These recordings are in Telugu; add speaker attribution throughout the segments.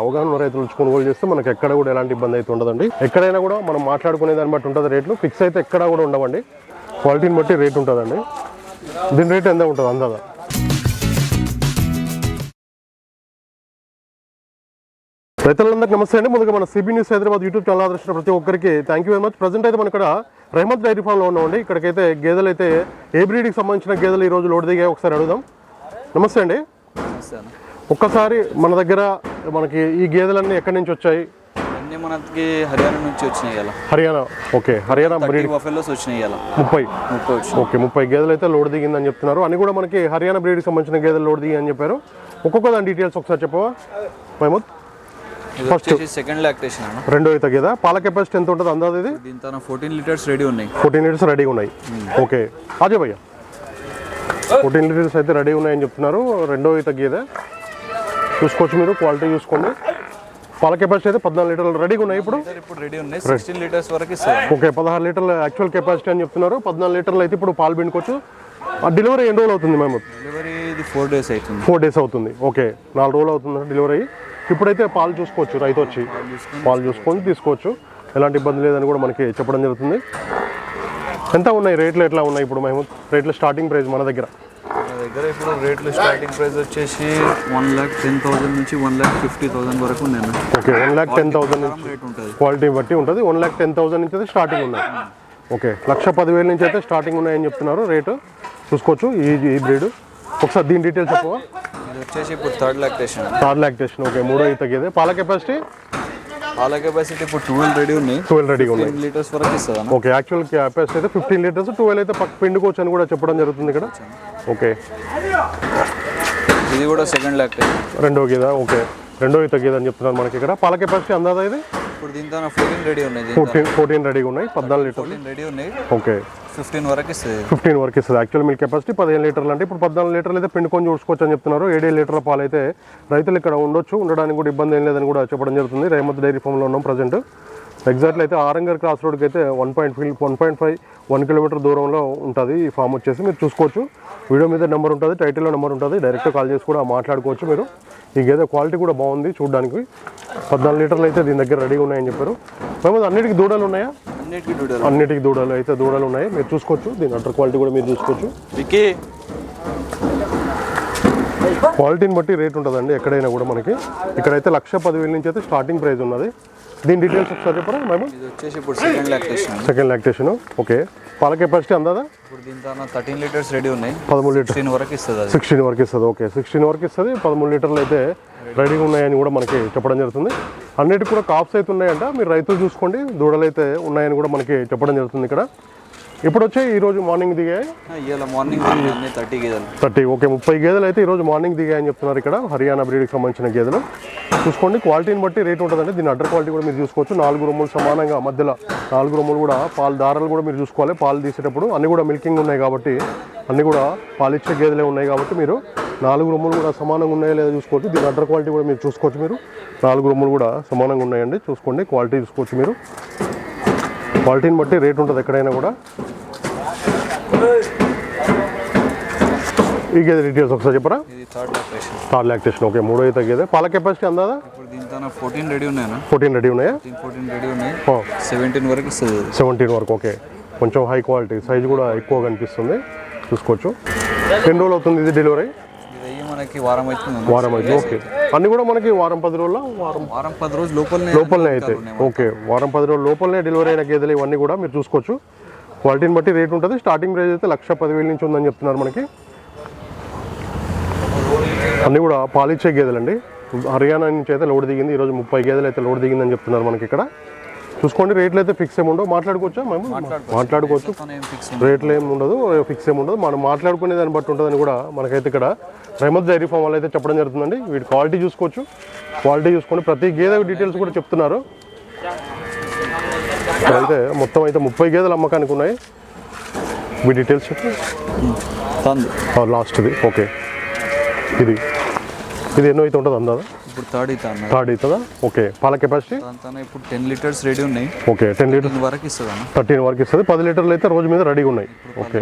Speaker 1: అవగాహన రైతులు వచ్చి కొనుగోలు చేస్తే మనకి ఎక్కడ కూడా ఎలాంటి ఇబ్బంది అయితే ఉండదండి. ఎక్కడైనా కూడా మనం మాట్లాడుకునే దాన్ని బట్టి ఉంటుంది రేట్లు. ఫిక్స్ అయితే ఎక్కడా కూడా ఉండవండి. క్వాలిటీని బట్టి రేట్ ఉంటుందండి. దీని రేట్ ఎంత ఉంటుంది అందాదా రైతులందరికీ నమస్తే అండి. ముందుగా మన CB news Hyderabad YouTube channel ఆదర్శించిన ప్రతి ఒక్కరికి thank you very much present అయితే మనం ఇక్కడ రెహమత్ డైరీ ఫామ్లో ఉన్నామండి. ఇక్కడికైతే గేదెలు అయితే ఏ బ్రీడ్కి సంబంధించిన గేదెలు ఈ రోజు లోడ్ దిగాయి ఒకసారి అడుగుదాం. నమస్తే అండి. ఒక్కసారి మన దగ్గర మనకి ఈ గేదెలన్నీ ఎక్కడి నుంచి వచ్చాయి?
Speaker 2: అన్నీ మనకి హర్యానా నుంచి వచ్చినాయి ఇలా
Speaker 1: Haryana okay. Haryana breed.
Speaker 2: Buffaloes వచ్చినాయి ఇలా
Speaker 1: ముప్పై.
Speaker 2: ముప్పై
Speaker 1: ఓకే ముప్పై గేదెలు అయితే లోడ్ దిగిందని చెప్తున్నారు. అని కూడా మనకి హర్యానా బ్రీడ్కి సంబంధించిన గేదెలు లోడ్ దిగి అని చెప్పారు. ఒక్కొక్క దాని డీటెయిల్స్ ఒకసారి చెప్పవా? మహమూద్
Speaker 2: వచ్చేసి సెకండ్ లాక్టేషన్ అన్న.
Speaker 1: రెండో అయితే గేదె? పాల కెపాసిటీ ఎంత ఉంటుంది అందాది ఇది?
Speaker 2: దీంతో ఫోర్టీన్ లీటర్స్ రెడీ ఉన్నాయి.
Speaker 1: ఫోర్టీన్ లీటర్స్ రెడీగా ఉన్నాయి. ఓకే. అజయ్ భయ్య. ఫోర్టీన్ లీటర్స్ అయితే రెడీ ఉన్నాయని చెప్తున్నారు. రెండో ఈత గేదె. చూసుకోవచ్చు మీరు క్వాలిటీ చూసుకోండి. పాల కెపాసిటీ అయితే పద్నాలుగు లీటర్లు రెడీగా ఉన్నాయి ఇప్పుడు?
Speaker 2: రెడీ ఉన్నాయి. సిక్స్టీన్ లీటర్స్ వరకు
Speaker 1: ఓకే పదహారు లీటర్ల యాక్చువల్ కెపాసిటీ అని చెప్తున్నారు. పద్నాలుగు లీటర్లు అయితే ఇప్పుడు పాలు పిండుకోవచ్చు. డెలివరీ ఎన్ని రోజులు అవుతుంది మేము
Speaker 2: డెలివరీ ఇది ఫోర్ డేస్ అవుతుంది.
Speaker 1: ఫోర్ డేస్ అవుతుంది. ఓకే నాలుగు రోజులు అవుతుంది డెలివరీ అయ్యి ఇప్పుడైతే పాలు చూసుకోవచ్చు రైతు వచ్చి. పాలు చూసుకొని తీసుకోవచ్చు. ఎలాంటి ఇబ్బంది లేదని కూడా మనకి చెప్పడం జరుగుతుంది. ఎంత ఉన్నాయి? రేట్లు ఎట్లా ఉన్నాయి ఇప్పుడు మేము రేట్లు స్టార్టింగ్ ప్రైస్ మన దగ్గర.
Speaker 2: దగ్గర ఇప్పుడు రేట్లు స్టార్టింగ్ ప్రైస్ వచ్చేసి వన్ ల్యాక్ టెన్ థౌసండ్ నుంచి వన్ ల్యాక్ ఫిఫ్టీ థౌసండ్ వరకు అన్న.
Speaker 1: Okay one lakh ten thousand నుంచి క్వాలిటీ బట్టి ఉంటుంది. వన్ ల్యాక్ టెన్ థౌసండ్ నుంచి అయితే స్టార్టింగ్ ఉన్నాయి. ఓకే లక్ష పదివేల నుంచి అయితే స్టార్టింగ్ ఉన్నాయని చెప్తున్నారు రేటు. చూసుకోవచ్చు ఈ ఈ బ్రీడ్ ఒకసారి దీని డీటెయిల్స్ చెప్పవా?
Speaker 2: వచ్చేసి ఇప్పుడు third lactation
Speaker 1: third lactation okay మూడో ఈత గేదె పాల కెపాసిటీ
Speaker 2: కెపాసిటీ ఇప్పుడు ట్వెల్వ్ రెడీ ఉన్నాయి.
Speaker 1: ట్వెల్వ్ రెడీగా ఉన్నాయి.
Speaker 2: లీటర్స్ వరకు ఇస్తుంది
Speaker 1: ఓకే యాక్చువల్ కెపాసిటీ అయితే ఫిఫ్టీన్ లీటర్స్ ట్వెల్వ్ అయితే పక్క పిండుకోవచ్చు అని కూడా చెప్పడం జరుగుతుంది ఇక్కడ. ఓకే
Speaker 2: ఇది కూడా సెకండ్ లాక్టేషన్
Speaker 1: రెండో గేద ఓకే రెండో ఈత గేద అని చెప్తున్నారు మనకి ఇక్కడ. పాల కెపాసిటీ అందాదా ఇది?
Speaker 2: ఇప్పుడు దీంతో ఫోర్టీన్ రెడీ ఉన్నాయి
Speaker 1: ఫోర్టీన్ ఫోర్టీన్ రెడీగా ఉన్నాయి పద్నాలుగు లీటర్లు.
Speaker 2: ఫోర్టీన్ రెడీ ఉన్నాయి.
Speaker 1: ఓకే.
Speaker 2: ఫిఫ్టీన్ వరకు ఇస్తుంది.
Speaker 1: ఫిఫ్టీన్ వరకు ఇస్తుంది. యాక్చువల్ మిల్క్ కెపాసిటీ పదిహేను లీటర్లు అంటే ఇప్పుడు పద్నాలుగు లీటర్లు అయితే పిండుకొని చూసుకోవచ్చు అని చెప్తున్నారు. ఏడేడు లీటర్ల పాలు అయితే రైతులు ఇక్కడ ఉండొచ్చు ఉండడానికి కూడా ఇబ్బంది ఏం లేదని కూడా చెప్పడం జరుగుతుంది. రేమత్ డైరీ ఫామ్లో ఉన్నాం ప్రజెంట్. ఎగ్జాక్ట్లీ అయితే ఆరంగర్ క్రాస్ రోడ్కి అయితే one point five one point five one kilometre దూరంలో ఉంటుంది. ఈ ఫామ్ వచ్చేసి మీరు చూసుకోవచ్చు. వీడియో మీద నెంబర్ ఉంటుంది టైటిల్లో నెంబర్ ఉంటుంది. డైరెక్ట్ కాల్ చేసి కూడా మాట్లాడుకోవచ్చు మీరు. ఈ గేదె క్వాలిటీ కూడా బాగుంది చూడడానికి. పద్నాలుగు లీటర్లు అయితే దీని దగ్గర రెడీగా ఉన్నాయని చెప్పారు. మేము అన్నిటికీ దూడలు ఉన్నాయా?
Speaker 2: అన్నిటికీ
Speaker 1: దూడలు. అయితే దూడలు ఉన్నాయి. మీరు చూసుకోవచ్చు. దీని అటర్ క్వాలిటీ కూడా మీరు చూసుకోవచ్చు. క్వాలిటీని బట్టి రేట్ ఉంటుందండి ఎక్కడైనా కూడా మనకి. ఇక్కడైతే లక్ష పదివేల నుంచి అయితే స్టార్టింగ్ ప్రైస్ ఉన్నది. దీని డీటెయిల్స్ ఒకసారి చెప్పరా మేము
Speaker 2: ఇది వచ్చేసి ఇప్పుడు second lactation
Speaker 1: second lactation okay పాల కెపాసిటీ అందాదా?
Speaker 2: ఇప్పుడు దీంతో థర్టీన్ లీటర్స్ రెడీ ఉన్నాయి.
Speaker 1: పదమూడు లీటర్.
Speaker 2: వరకు ఇస్తుంది అది.
Speaker 1: సిక్స్టీన్ వరకు ఇస్తుంది ఓకే సిక్స్టీన్ వరకు ఇస్తుంది పదమూడు లీటర్లు అయితే రెడీగా ఉన్నాయని కూడా మనకి చెప్పడం జరుగుతుంది. అన్నిటికి కూడా కాప్స్ అయితే ఉన్నాయంట మీరు రైతులు చూసుకోండి దూడలు అయితే ఉన్నాయని కూడా మనకి చెప్పడం జరుగుతుంది ఇక్కడ. ఇప్పుడు వచ్చే ఈరోజు మార్నింగ్ దిగాయి?
Speaker 2: ఇవాళ మార్నింగ్ అన్ని థర్టీ గేదెలు.
Speaker 1: థర్టీ ఓకే ముప్పై గేదెలు అయితే ఈరోజు మార్నింగ్ దిగాయని చెప్తున్నారు ఇక్కడ. హర్యానా బ్రీడ్కి సంబంధించిన గేదెలు. చూసుకోండి క్వాలిటీని బట్టి రేట్ ఉంటుందండి. దీని అడ్డర్ క్వాలిటీ కూడా మీరు చూసుకోవచ్చు. నాలుగు రొమ్ములు సమానంగా మధ్యలో నాలుగు రొమ్ములు కూడా పాలు దారాలు కూడా మీరు చూసుకోవాలి. పాలు తీసేటప్పుడు అన్ని కూడా మిల్కింగ్ ఉన్నాయి కాబట్టి అన్ని కూడా పాలిచ్చే గేదెలే ఉన్నాయి కాబట్టి మీరు నాలుగు రొమ్ములు కూడా సమానంగా ఉన్నాయో లేదో చూసుకోవచ్చు. దీని అడ్డర్ క్వాలిటీ కూడా మీరు చూసుకోవచ్చు మీరు. నాలుగు రొమ్ములు కూడా సమానంగా ఉన్నాయండి. చూసుకోండి క్వాలిటీ చూసుకోవచ్చు మీరు. క్వాలిటీని బట్టి రేట్ ఉంటుంది ఎక్కడైనా కూడా. ఈ గేదె డీటెయిల్స్ ఒకసారి చెప్పరా?
Speaker 2: థర్డ్ లాక్టేషన్
Speaker 1: ఓకే మూడో అయితే గేదె పాల కెపాసిటీ అందాదా
Speaker 2: ఫోర్టీన్ రెడీ ఉన్నాయన్న
Speaker 1: ఫోర్టీన్ రెడీ ఉన్నాయా?
Speaker 2: ఫోర్టీన్ రెడీ ఉన్నాయి. సెవెంటీన్ వరకు
Speaker 1: సెవెంటీన్ వరకు ఓకే కొంచెం హై క్వాలిటీ సైజ్ కూడా ఎక్కువ కనిపిస్తుంది చూసుకోవచ్చు. ఎన్ని రోజులు అవుతుంది ఇది డెలివరీ
Speaker 2: మనకి వారం అవుతుంది
Speaker 1: వారం ఓకే అన్ని కూడా మనకి వారం పది రోజుల? వారం
Speaker 2: వారం పది రోజులు లోపలనే
Speaker 1: లోపలనే అయితే. ఓకే వారం పది రోజుల లోపలనే డెలివరీ అయిన గేదెలు ఇవన్నీ కూడా మీరు చూసుకోవచ్చు. క్వాలిటీని బట్టి రేట్ ఉంటుంది. స్టార్టింగ్ ప్రైస్ అయితే లక్ష పదివేల నుంచి ఉందని చెప్తున్నారు మనకి. అన్నీ కూడా పాలిచ్చే గేదెలండి. హర్యానా నుంచి అయితే లోడ్ దిగింది. ఈరోజు ముప్పై గేదెలు అయితే లోడ్ దిగిందని చెప్తున్నారు మనకి ఇక్కడ. చూసుకోండి రేట్లు అయితే ఫిక్స్ ఏమి ఉండవు. మాట్లాడుకోవచ్చా? మేము మాట్లాడుకోవచ్చు. రేట్లు ఏమి ఉండదు ఫిక్స్ ఏమి ఉండదు. మనం మాట్లాడుకునే దాన్ని బట్టి ఉంటుందని కూడా మనకైతే ఇక్కడ రెహమత్ డైరీ ఫామ్ వాళ్ళు అయితే చెప్పడం జరుగుతుందండి. వీటి క్వాలిటీ చూసుకోవచ్చు. క్వాలిటీ చూసుకొని ప్రతి గేదె డీటెయిల్స్ కూడా చెప్తున్నారు. అయితే మొత్తం అయితే ముప్పై గేదెలు అమ్మకానికి ఉన్నాయి. మీ డీటెయిల్స్ చెప్పు లాస్ట్ది. ఓకే. ఇది. ఇది ఎన్నో అయితే ఉంటుంది అందాదా?
Speaker 2: ఇప్పుడు థర్డ్ అవుతా అన్న.
Speaker 1: థర్డ్ అవుతుందా ఓకే పాల కెపాసిటీ
Speaker 2: ఇప్పుడు టెన్ లీటర్స్ రెడీ ఉన్నాయి.
Speaker 1: ఓకే టెన్ లీటర్
Speaker 2: దీని వరకు ఇస్తుంది
Speaker 1: థర్టీన్ వరకు ఇస్తుంది. పది లీటర్లు అయితే రోజు మీద రెడీగా ఉన్నాయి. ఓకే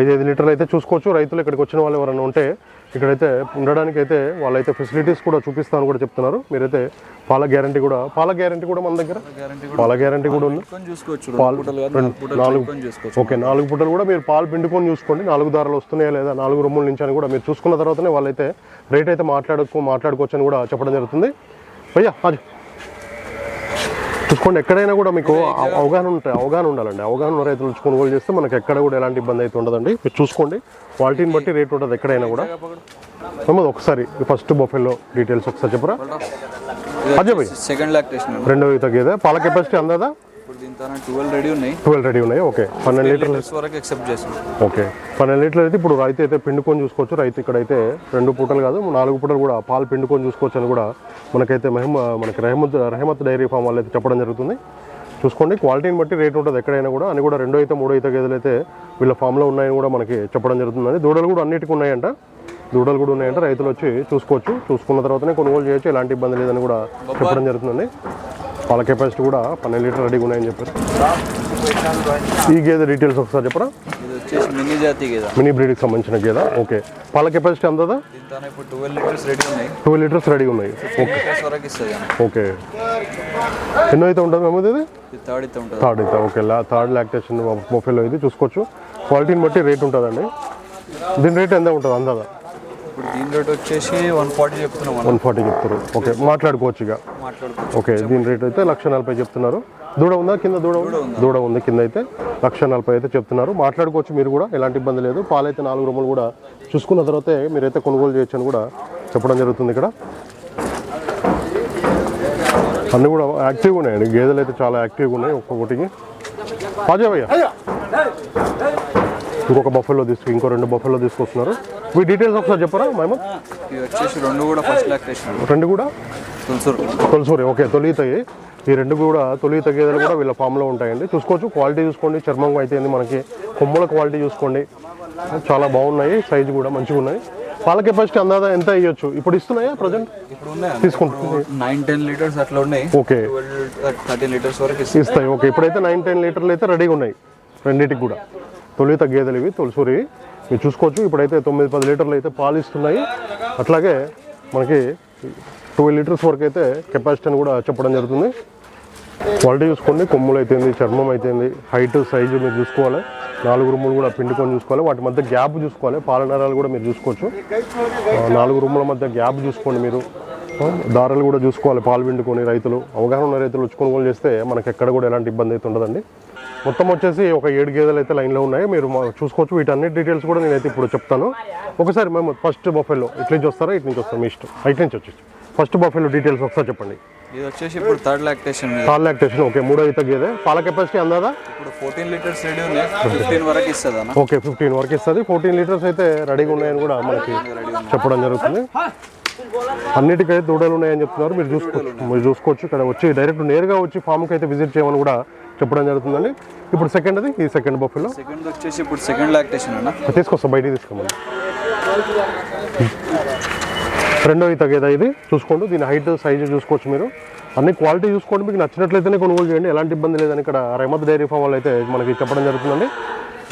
Speaker 1: ఐదు ఐదు లీటర్లు అయితే చూసుకోవచ్చు. రైతులు ఇక్కడికి వచ్చిన వాళ్ళు ఎవరైనా ఉంటే ఇక్కడైతే ఉండడానికి అయితే వాళ్ళైతే ఫెసిలిటీస్ కూడా చూపిస్తామని కూడా చెప్తున్నారు. మీరైతే పాల గ్యారంటీ కూడా పాల గ్యారంటీ కూడా మన దగ్గర? పాల గ్యారంటీ కూడా ఉంది.
Speaker 2: నాలుగు
Speaker 1: ఓకే నాలుగు పూటలు కూడా మీరు పాలు పిండుకొని చూసుకోండి. నాలుగు దారాలు వస్తున్నాయా లేదా నాలుగు రొమ్ముల నుంచి అని కూడా మీరు చూసుకున్న తర్వాతనే వాళ్ళైతే రేట్ అయితే మాట్లాడుకో మాట్లాడుకోవచ్చు అని కూడా చెప్పడం జరుగుతుంది. భయ్యా అది చూసుకోండి ఎక్కడైనా కూడా మీకు అవ- అవగాహన ఉంటాయి అవగాహన ఉండాలండి. అవగాహన ఉన్న రైతులు కొనుగోలు చేస్తే మనకి ఎక్కడ కూడా ఎలాంటి ఇబ్బంది అయితే ఉండదండి. మీరు చూసుకోండి. క్వాలిటీని బట్టి రేట్ ఉంటుంది ఎక్కడైనా కూడా. మహమ్మద్ ఒకసారి ఫస్ట్ బొఫెల్లో డీటెయిల్స్ ఒకసారి చెప్పరా. అజయ్
Speaker 2: సెకండ్ లాక్టేషన్
Speaker 1: రెండో ఈత గేదె పాల కెపాసిటీ అందాదా?
Speaker 2: ట్వెల్వ్ రెడీ ఉన్నాయి.
Speaker 1: ట్వెల్వ్ రెడీ ఉన్నాయి. ఓకే. పన్నెండు లీటర్లు
Speaker 2: లీటర్స్ వరకు ఎక్సెప్ట్ చేస్తున్నాం
Speaker 1: ఓకే. పన్నెండు లీటర్లు అయితే ఇప్పుడు రైతు అయితే పిండుకొని చూసుకోవచ్చు. రైతు ఇక్కడైతే రెండు పూటలు కాదు నాలుగు పూటలు కూడా పాలు పిండుకొని చూసుకోవచ్చు అని కూడా మనకైతే మహిమ మనకి రెహమత్ రెహమత్ డైరీ ఫామ్ వాళ్ళు అయితే చెప్పడం జరుగుతుంది. చూసుకోండి. క్వాలిటీని బట్టి రేట్ ఉంటుంది ఎక్కడైనా కూడా. అని కూడా రెండో అయితే మూడో అయితే గేదెలు అయితే వీళ్ళ ఫామ్లో ఉన్నాయని కూడా మనకి చెప్పడం జరుగుతుందండి. దూడలు కూడా అన్నిటికీ ఉన్నాయంట. దూడలు కూడా ఉన్నాయంట. రైతులు వచ్చి చూసుకోవచ్చు. చూసుకున్న తర్వాతనే కొనుగోలు చేయొచ్చు. ఎలాంటి ఇబ్బంది లేదని కూడా చెప్పడం జరుగుతుందండి. పాల కెపాసిటీ కూడా పన్నెండు లీటర్ రెడీగా ఉన్నాయని చెప్పారు. ఈ గేదె డీటెయిల్స్ ఒకసారి చెప్పరా?
Speaker 2: మినీ జాతి కదా
Speaker 1: మినీ బ్రీడ్కి సంబంధించిన గేదా. ఓకే. పాల కెపాసిటీ
Speaker 2: ఇప్పుడు ట్వెల్వ్ లీటర్స్ రెడీ ఉన్నాయి.
Speaker 1: Twelve litres ready. ఓకే. ఎన్నో అయితే ఉంటుంది మేము ఇది?
Speaker 2: థర్డ్ అయితే ఉంటుంది.
Speaker 1: థర్డ్ అయితే ఓకే. లా థర్డ్ లాక్టేషన్ బొఫెలో ఇది చూసుకోవచ్చు. క్వాలిటీని బట్టి రేట్ ఉంటుందండి. దీని రేట్ ఎంత ఉంటుంది అందాదా
Speaker 2: ఇప్పుడు దీని రేట్ వచ్చేసి వన్ ఫార్టీ చెప్తున్నాం
Speaker 1: వన్ ఫార్టీ చెప్తారు ఓకే మాట్లాడుకోవచ్చు ఇక.
Speaker 2: మాట్లాడుకోవచ్చు.
Speaker 1: ఓకే దీని రేట్ అయితే లక్ష నలభై చెప్తున్నారు. దూడ ఉందా? కింద దూడ ఉందా? దూడ ఉంది? కింద అయితే లక్ష నలభై అయితే చెప్తున్నారు. మాట్లాడుకోవచ్చు మీరు కూడా ఎలాంటి ఇబ్బంది లేదు. పాలైతే నాలుగు రూములు కూడా చూసుకున్న తర్వాతే మీరైతే కొనుగోలు చేయొచ్చు అని కూడా చెప్పడం జరుగుతుంది ఇక్కడ. అన్నీ కూడా యాక్టివ్గా ఉన్నాయండి. గేదెలు అయితే చాలా యాక్టివ్గా ఉన్నాయి ఒక్కొక్కటికి. పాజావయ్య ఇంకొక బఫెల్లో తీసుకు ఇంకో రెండు బఫెల్లో తీసుకొస్తున్నారు. మీ డీటెయిల్స్ ఒకసారి చెప్పరా మేము
Speaker 2: వచ్చేసి రెండు కూడా ఫస్ట్ లాక్టేషన్
Speaker 1: రెండు కూడా?
Speaker 2: తులసూరు.
Speaker 1: తొలసూరి ఓకే తొలితయి ఈ రెండు కూడా తొలిత గేదెలు కూడా వీళ్ళ ఫామ్లో ఉంటాయండి. చూసుకోవచ్చు క్వాలిటీ చూసుకోండి చర్మం అయితే మనకి? కొమ్ముల క్వాలిటీ చూసుకోండి. చాలా బాగున్నాయి సైజు కూడా మంచిగా ఉన్నాయి. పాల కెపాసిటీ అందాదా ఎంత ఇవ్వచ్చు ఇప్పుడు ఇస్తున్నాయా ప్రజెంట్
Speaker 2: నైన్ టెన్ లీటర్స్ అట్లా ఉన్నాయి.
Speaker 1: ఓకే.
Speaker 2: థర్టీన్ లీటర్స్ వరకు
Speaker 1: ఇస్తాయి. ఓకే. ఇప్పుడైతే నైన్ టెన్ లీటర్లు అయితే రెడీగా ఉన్నాయి. రెండింటికి కూడా. తొలిత గేదెలు ఇవి తొలసూరి మీరు చూసుకోవచ్చు ఇప్పుడైతే తొమ్మిది పది లీటర్లు అయితే పాలు ఇస్తున్నాయి. అట్లాగే మనకి ట్వెల్వ్ లీటర్స్ వరకు అయితే కెపాసిటీ అని కూడా చెప్పడం జరుగుతుంది. క్వాలిటీ చూసుకోండి కొమ్ములు అయితేంది చర్మం అయితేంది హైట్ సైజు మీరు చూసుకోవాలి. నాలుగు రూములు కూడా పిండుకొని చూసుకోవాలి. వాటి మధ్య గ్యాప్ చూసుకోవాలి. పాలనరాలు కూడా మీరు చూసుకోవచ్చు. నాలుగు రూముల మధ్య గ్యాప్ చూసుకోండి మీరు. దారాలు కూడా చూసుకోవాలి పాలు పిండుకొని రైతులు. అవగాహన ఉన్న రైతులు వచ్చి కొనుగోలు చేస్తే మనకి ఎక్కడ కూడా ఎలాంటి ఇబ్బంది అయితే ఉండదండి. మొత్తం వచ్చేసి ఒక ఏడు గేదెలు అయితే లైన్లో ఉన్నాయి. మీరు చూసుకోవచ్చు. వీటన్ని డీటెయిల్స్ కూడా నేనైతే ఇప్పుడు చెప్తాను. ఒకసారి మేము ఫస్ట్ బఫెల్లో ఇటు నుంచి వస్తారా ఇటు నుంచి వస్తాం మీ ఇష్టం. ఇటు నుంచి వచ్చేసి. ఫస్ట్ బఫెల్లో డీటెయిల్స్ ఒకసారి చెప్పండి.
Speaker 2: ఇది వచ్చేసి ఇప్పుడు థర్డ్ లాక్టేషన్
Speaker 1: పాల లాక్టేషన్ ఓకే మూడో ఈత గేదె. పాల కెపాసిటీ అందాదా?
Speaker 2: ఇప్పుడు ఫోర్టీన్ లీటర్స్ రెడీ ఉన్నాయి. ఫిఫ్టీన్ వరకు ఇస్తుంది
Speaker 1: ఓకే ఫిఫ్టీన్ వరకు ఇస్తుంది. ఫోర్టీన్ లీటర్స్ అయితే రెడీగా ఉన్నాయని కూడా మనకి చెప్పడం జరుగుతుంది. అన్నిటికైతే దూడలు ఉన్నాయని చెప్తున్నారు. మీరు చూసుకోవచ్చు మీరు చూసుకోవచ్చు. ఇక్కడ వచ్చి డైరెక్ట్ నేరుగా వచ్చి ఫామ్కి అయితే విజిట్ చేయమని కూడా చెప్పడం జరుగుతుందండి. ఇప్పుడు సెకండ్ అది ఈ సెకండ్ బఫెల్లో
Speaker 2: సెకండ్ వచ్చేసి ఇప్పుడు సెకండ్ లాక్టేషన్ అన్న.
Speaker 1: తీసుకొస్తాం బయటికి తీసుకోమని రెండో ఈత గేద ఇది? చూసుకోండి దీని హైట్ సైజు చూసుకోవచ్చు మీరు. అన్ని క్వాలిటీ చూసుకోండి మీకు నచ్చినట్లయితేనే కొనుగోలు చేయండి. ఎలాంటి ఇబ్బంది లేదని ఇక్కడ రెహమత్ డైరీ ఫామ్ వాళ్ళు అయితే మనకి చెప్పడం జరుగుతుందండి.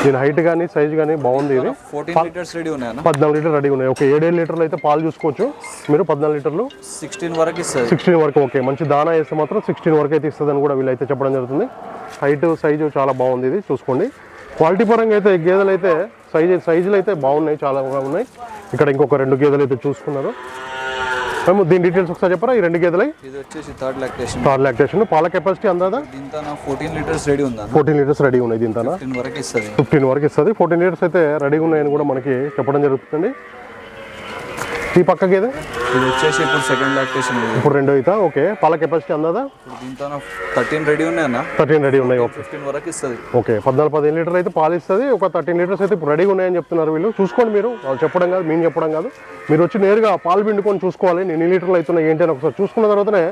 Speaker 1: దీని హైట్ కానీ సైజు కానీ బాగుంది ఇది. పద్నాలుగు లీటర్ రెడీ ఉన్నాయి. ఓకే ఏడేడు లీటర్లు అయితే పాలు చూసుకోవచ్చు. మీరు పద్నాలుగు లీటర్లు?
Speaker 2: సిక్స్టీన్ వరకు
Speaker 1: సిక్స్టీన్ వరకు ఓకే. మంచి దానా వేస్తే మాత్రం సిక్స్టీన్ వరకు అయితే ఇస్తుందని కూడా వీళ్ళైతే చెప్పడం జరుగుతుంది. హైట్ సైజు చాలా బాగుంది ఇది చూసుకోండి. క్వాలిటీ పరంగా అయితే గేదెలు అయితే సైజు సైజులు అయితే బాగున్నాయి చాలా బాగున్నాయి. ఇక్కడ ఇంకొక రెండు గేదెలు అయితే చూసుకున్నారు. మేము దీని డీటెయిల్స్ ఒకసారి చెప్పరా? ఈ రెండు గేదెలై?
Speaker 2: ఇది వచ్చేసి థర్డ్ లాక్టేషన్
Speaker 1: థర్డ్ లాక్టేషన్ పాల కెపాసిటీ అందాదా?
Speaker 2: దీంతో ఫోర్టీన్ లీటర్స్ రెడీ ఉందా?
Speaker 1: ఫోర్టీన్ లీటర్స్ రెడీ ఉన్నాయి దీంతో
Speaker 2: ఫిఫ్టీన్ వరకు ఇస్తుంది.
Speaker 1: ఫిఫ్టీన్ వరకు ఇస్తుంది. ఫోర్టీన్ లీటర్స్ అయితే రెడీగా ఉన్నాయని కూడా మనకి చెప్పడం జరుగుతుంది ఈ పక్క గేదె
Speaker 2: ఇది వచ్చేసి ఇప్పుడు సెకండ్ లాక్టేషన్ ఇది.
Speaker 1: ఇప్పుడు రెండో అయితే ఓకే. పాల కెపాసిటీ అందాదా?
Speaker 2: దీంతో థర్టీన్ రెడీ ఉన్నాయి అన్న.
Speaker 1: థర్టీన్ రెడీ ఉన్నాయి ఓకే.
Speaker 2: ఫిఫ్టీన్ వరకు ఇస్తుంది.
Speaker 1: ఓకే పద్నాలుగు పదిహేను లీటర్ అయితే పాలు ఇస్తుంది. ఒక థర్టీన్ లీటర్స్ అయితే ఇప్పుడు రెడీగా ఉన్నాయని చెప్తున్నారు వీళ్ళు. చూసుకోండి మీరు వాళ్ళు చెప్పడం కాదు మేము చెప్పడం కాదు. మీరు వచ్చి నేరుగా పాలు పిండుకొని చూసుకోవాలి. నేను ఎన్ని లీటర్లు అవుతున్నాయి ఏంటి అని ఒకసారి చూసుకున్న తర్వాతనే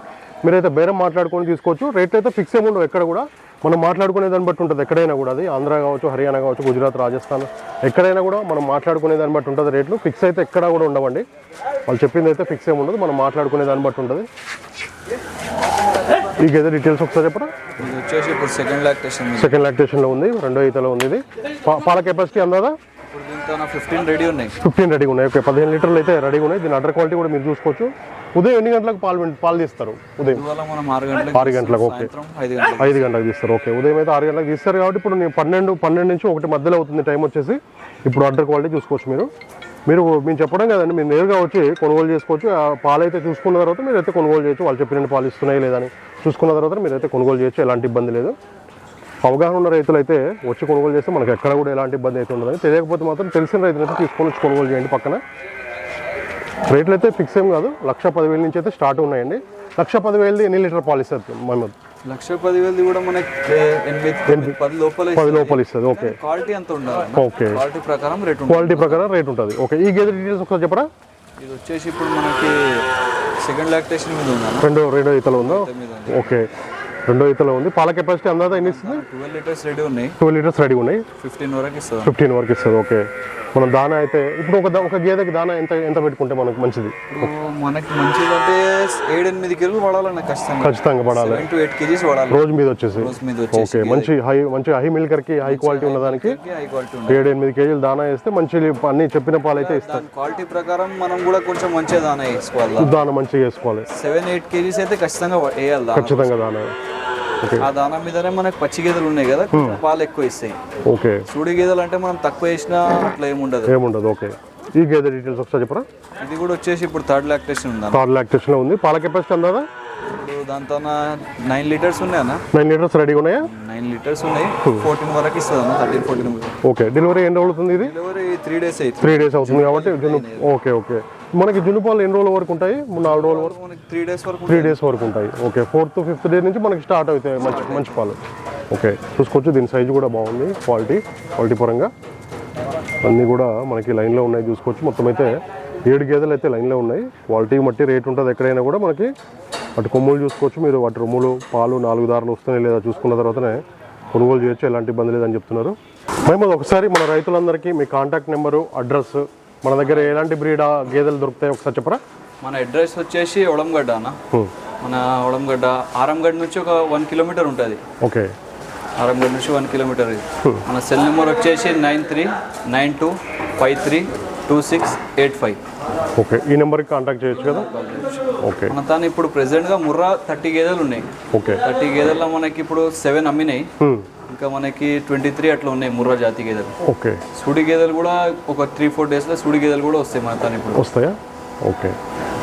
Speaker 1: మీరైతే బేరం మాట్లాడుకొని తీసుకోవచ్చు. రేట్లు అయితే ఫిక్స్ ఏమి ఉండవు ఎక్కడ కూడా. మనం మాట్లాడుకునే దాన్ని బట్టి ఉంటుంది. ఎక్కడైనా కూడా అది. ఆంధ్ర కావచ్చు హర్యానా కావచ్చు గుజరాత్ రాజస్థాన్ ఎక్కడైనా కూడా మనం మాట్లాడుకునే దాన్ని బట్టి ఉంటుంది రేట్లు. ఫిక్స్ అయితే ఎక్కడా కూడా ఉండవండి. వాళ్ళు చెప్పింది అయితే ఫిక్స్ ఏమి ఉండదు. మనం మాట్లాడుకునే దాన్ని బట్టి ఉంటుంది. ఈ గేదె డీటెయిల్స్ ఒకసారి చెప్పరా?
Speaker 2: ఇది వచ్చేసి ఇప్పుడు సెకండ్ లాక్టేషన్
Speaker 1: సెకండ్ లాక్టేషన్లో ఉంది. రెండో ఈతలో ఉంది ఇది. పాల కెపాసిటీ అందాదా?
Speaker 2: ఫిఫ్టీన్ రెడీ ఉన్నాయి.
Speaker 1: ఫిఫ్టీన్ రెడీగా ఉన్నాయి. ఓకే పదిహేను లీటర్లు అయితే రెడీగా ఉన్నాయి. దీని అడ్డర్ క్వాలిటీ కూడా మీరు చూసుకోవచ్చు. ఉదయం ఎన్ని గంటలకు పాలు పాలు తీస్తారు ఉదయం?
Speaker 2: ఆరు గంటలకు
Speaker 1: ఓకే.
Speaker 2: ఐదు గంటలకు
Speaker 1: తీస్తారు ఓకే. ఉదయం అయితే ఆరు గంటలకు తీస్తారు కాబట్టి ఇప్పుడు నేను పన్నెండు పన్నెండు నుంచి ఒకటి మధ్యలో అవుతుంది టైం వచ్చేసి. ఇప్పుడు అడ్డర్ క్వాలిటీ చూసుకోవచ్చు మీరు. మీరు మేము చెప్పడం కదండి మీరు నేరుగా వచ్చి కొనుగోలు చేసుకోవచ్చు. ఆ పాలు అయితే చూసుకున్న తర్వాత మీరు అయితే కొనుగోలు చేయొచ్చు. వాళ్ళు చెప్పిన పాలు ఇస్తున్నాయి లేదని చూసుకున్న తర్వాత మీరు అయితే కొనుగోలు చేయొచ్చు. ఎలాంటి ఇబ్బంది లేదు. అవగాహన ఉన్న రైతులు అయితే వచ్చి కొనుగోలు చేస్తే మనకి ఎక్కడ కూడా ఎలాంటి ఇబ్బంది అయితే ఉండదని తెలియకపోతే మాత్రం తెలిసిన రైతులు అయితే తీసుకొని వచ్చి కొనుగోలు చేయండి పక్కన. రేట్లు అయితే ఫిక్స్ ఏం కాదు. లక్ష పదివేల నుంచి అయితే స్టార్ట్ ఉన్నాయండి. లక్ష పదివేలది ఎన్ని లీటర్ పాలు ఇస్తారు మహమ్మద్?
Speaker 2: లక్ష పదివేలది కూడా మనకి ఎనిమిది పది లోపల
Speaker 1: పది లోపల ఇస్తుంది ఓకే.
Speaker 2: క్వాలిటీ అంత ఉండాలి?
Speaker 1: ఓకే.
Speaker 2: క్వాలిటీ ప్రకారం రేట్ ఉంటుంది.
Speaker 1: క్వాలిటీ ప్రకారం రేట్ ఉంటుంది. ఓకే. ఈ గేదె డీటెయిల్స్ ఒకసారి చెప్పరా?
Speaker 2: ఇది వచ్చేసి ఇప్పుడు మనకి సెకండ్ లాక్టేషన్ మీద ఉందా
Speaker 1: రెండో రెండో ఈతలో ఉందో. ఓకే. రెండో ఈతలో ఉంది. పాల కెపాసిటీ అందాదా ఎన్ని ఇస్తుంది?
Speaker 2: ట్వెల్వ్ లీటర్స్ రెడీ ఉన్నాయి.
Speaker 1: ట్వెల్వ్ లీటర్స్ రెడీ ఉన్నాయి.
Speaker 2: ఫిఫ్టీన్ వరకు ఇస్తుంది
Speaker 1: ఫిఫ్టీన్ వరకు ఇస్తుంది ఓకే. మనం దానా అయితే ఇప్పుడు ఒక ఒక గేదెకి దానా ఎంత ఎంత పెట్టుకుంటే మనకు మంచిది?
Speaker 2: మనకి మంచిది అంటే ఏడు ఎనిమిది కిలోలు పడాలన్న ఖచ్చితంగా.
Speaker 1: ఖచ్చితంగా పడాలి.
Speaker 2: టు ఎయిట్ కేజీస్ పడాలి.
Speaker 1: రోజు మీద వచ్చేసి.
Speaker 2: రోజు మీద వచ్చేసి
Speaker 1: ఓకే. మంచి హై మంచి హై మిల్కర్కి హై క్వాలిటీ ఉన్నదానికి
Speaker 2: హై క్వాలిటీ
Speaker 1: ఏడు ఎనిమిది కేజీలు దానా వేస్తే మంచి అన్ని చెప్పిన పాలు అయితే ఇస్తాయి
Speaker 2: దాని క్వాలిటీ ప్రకారం మనం కూడా కొంచెం మంచిగా దానా వేసుకోవాలి?
Speaker 1: దానా మంచిగా వేసుకోవాలి.
Speaker 2: సెవెన్ ఎయిట్ కేజీస్ అయితే ఖచ్చితంగా వేయాలి
Speaker 1: ఖచ్చితంగా దానా.
Speaker 2: ఆ దానా మీదనే మనకి పచ్చి గేదెలు ఉన్నాయి కదా కొంచెం పాలు ఎక్కువ ఇస్తాయి.
Speaker 1: ఓకే
Speaker 2: సూడి గేదెలు అంటే మనం తక్కువ వేసినా అట్లా ఏముండదు.
Speaker 1: ఏముండదు ఓకే ఈ గేదె డీటెయిల్స్ ఒకసారి చెప్పరా?
Speaker 2: ఇది కూడా వచ్చేసి ఇప్పుడు థర్డ్ లాక్టేషన్ ఉందా
Speaker 1: థర్డ్ లాక్టేషన్లో ఉంది. పాల కెపాసిటీ అందాదా?
Speaker 2: ఇప్పుడు దాంతో నైన్ లీటర్స్ ఉన్నాయన్న.
Speaker 1: నైన్ లీటర్స్ రెడీగా ఉన్నాయా?
Speaker 2: నైన్ లీటర్స్ ఉన్నాయి. ఫోర్టీన్ వరకు ఇస్తుంది అన్న థర్టీన్ ఫోర్టీన్.
Speaker 1: ఓకే డెలివరీ ఎన్ని అవుతుంది ఇది?
Speaker 2: డెలివరీ త్రీ డేస్ అయితే
Speaker 1: త్రీ డేస్ అవుతుంది కాబట్టి ఓకే ఓకే మనకి జున్ను పాలు ఎన్ని రోజుల వరకు ఉంటాయి? నాలుగు రోజుల వరకు?
Speaker 2: త్రీ డేస్ వరకు
Speaker 1: త్రీ డేస్ వరకు ఉంటాయి. ఓకే ఫోర్త్ ఫిఫ్త్ డే నుంచి మనకి స్టార్ట్ అవుతాయి మంచి మంచి పాలు. ఓకే చూసుకోవచ్చు దీని సైజు కూడా బాగుంది క్వాలిటీ క్వాలిటీ పరంగా. అన్నీ కూడా మనకి లైన్లో ఉన్నాయి చూసుకోవచ్చు. మొత్తం అయితే ఏడు గేదెలు అయితే లైన్లో ఉన్నాయి. క్వాలిటీ మట్టి రేట్ ఉంటుంది. ఎక్కడైనా కూడా మనకి అటు కొమ్ములు చూసుకోవచ్చు. మీరు అటు రొమ్ములు పాలు నాలుగు దారులు వస్తున్నాయి లేదా చూసుకున్న తర్వాతనే కొనుగోలు చేయొచ్చు. ఎలాంటి ఇబ్బంది లేదని చెప్తున్నారు. మేము ఒకసారి మన రైతులందరికీ మీ కాంటాక్ట్ నెంబరు అడ్రస్ మన దగ్గర ఎలాంటి బ్రీడ్ గేదెలు దొరుకుతాయి ఒకసారి చెప్పరా?
Speaker 2: మన అడ్రస్ వచ్చేసి ఒడంగడ్డ అన్న. మన ఒడంగడ్డ ఆరంగడ్డ నుంచి ఒక వన్ కిలోమీటర్ ఉంటుంది.
Speaker 1: ఓకే.
Speaker 2: ఆరంగడ్డ నుంచి వన్ కిలోమీటర్ ఇది. మన సెల్ నెంబర్ వచ్చేసి nine three nine two five three two six eight five.
Speaker 1: Okay. ఈ నెంబర్కి కాంటాక్ట్ చేయొచ్చు కదా? ఓకే.
Speaker 2: మన తాను ఇప్పుడు ప్రెసెంట్గా ముర్రా థర్టీ గేదెలు ఉన్నాయి.
Speaker 1: ఓకే.
Speaker 2: థర్టీ గేదెల్లో మనకి ఇప్పుడు సెవెన్ అమ్మినాయి. ఇంకా మనకి ట్వంటీ త్రీ అట్లా ఉన్నాయి ముర్రా జాతి గేదెలు.
Speaker 1: ఓకే.
Speaker 2: సుడి గేదెలు కూడా ఒక త్రీ ఫోర్ డేస్లో సుడి గేదెలు కూడా వస్తాయి మన తాను ఇప్పుడు.
Speaker 1: వస్తాయా? ఓకే.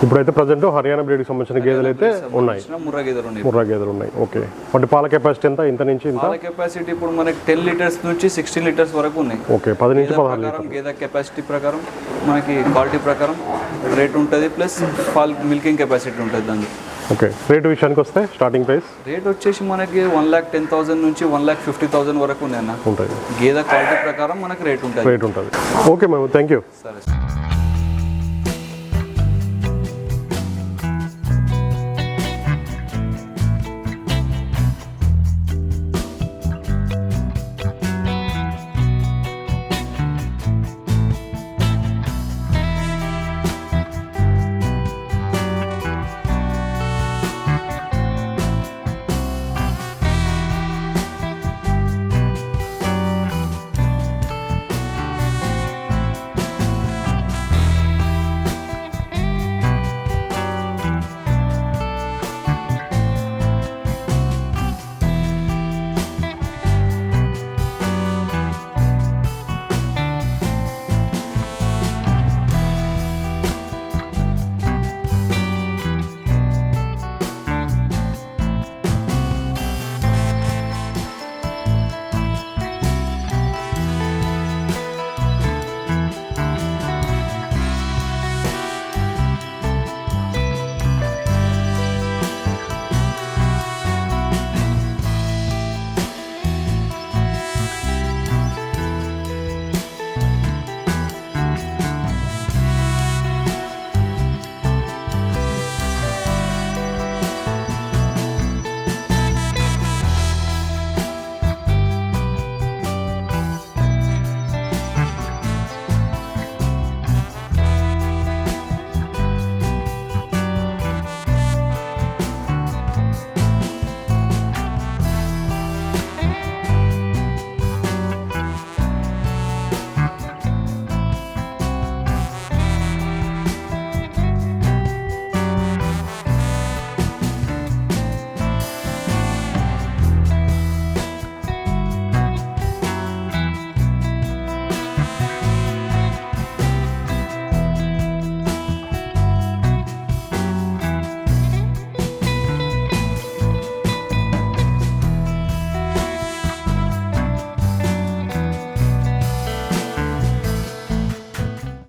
Speaker 1: ఇప్పుడైతే ప్రజెంట్ హర్యానా బ్రీడ్కి సంబంధించిన గేదెలు అయితే ఉన్నాయి.
Speaker 2: ముర్రా గేదెలు ఉన్నాయి.
Speaker 1: ముర్రా గేదెలు ఉన్నాయి. ఓకే. వాటి పాల కెపాసిటీ ఎంత? ఇంత నుంచి ఇంత?
Speaker 2: పాల కెపాసిటీ ఇప్పుడు మనకి టెన్ లీటర్స్ నుంచి సిక్స్టీన్ లీటర్స్ వరకు ఉన్నాయి.
Speaker 1: ఓకే. పది నుంచి పదహారు
Speaker 2: ప్రకారం గేదె కెపాసిటీ ప్రకారం మనకి క్వాలిటీ ప్రకారం రేట్ ఉంటుంది ప్లస్ పాల్ మిల్కింగ్ కెపాసిటీ ఉంటుంది దానికి.
Speaker 1: ఓకే. రేటు విషయానికి వస్తే స్టార్టింగ్ ప్రైస్
Speaker 2: రేట్ వచ్చేసి మనకి వన్ ల్యాక్ టెన్ థౌసండ్ నుంచి వన్ ల్యాక్ ఫిఫ్టీ థౌసండ్ వరకు ఉన్నాయి అన్న.
Speaker 1: ఉంటుంది
Speaker 2: గేదె క్వాలిటీ ప్రకారం మనకి రేట్ ఉంటుంది.
Speaker 1: రేట్ ఉంటుంది. ఓకే మేము థ్యాంక్ యూ
Speaker 2: సరే.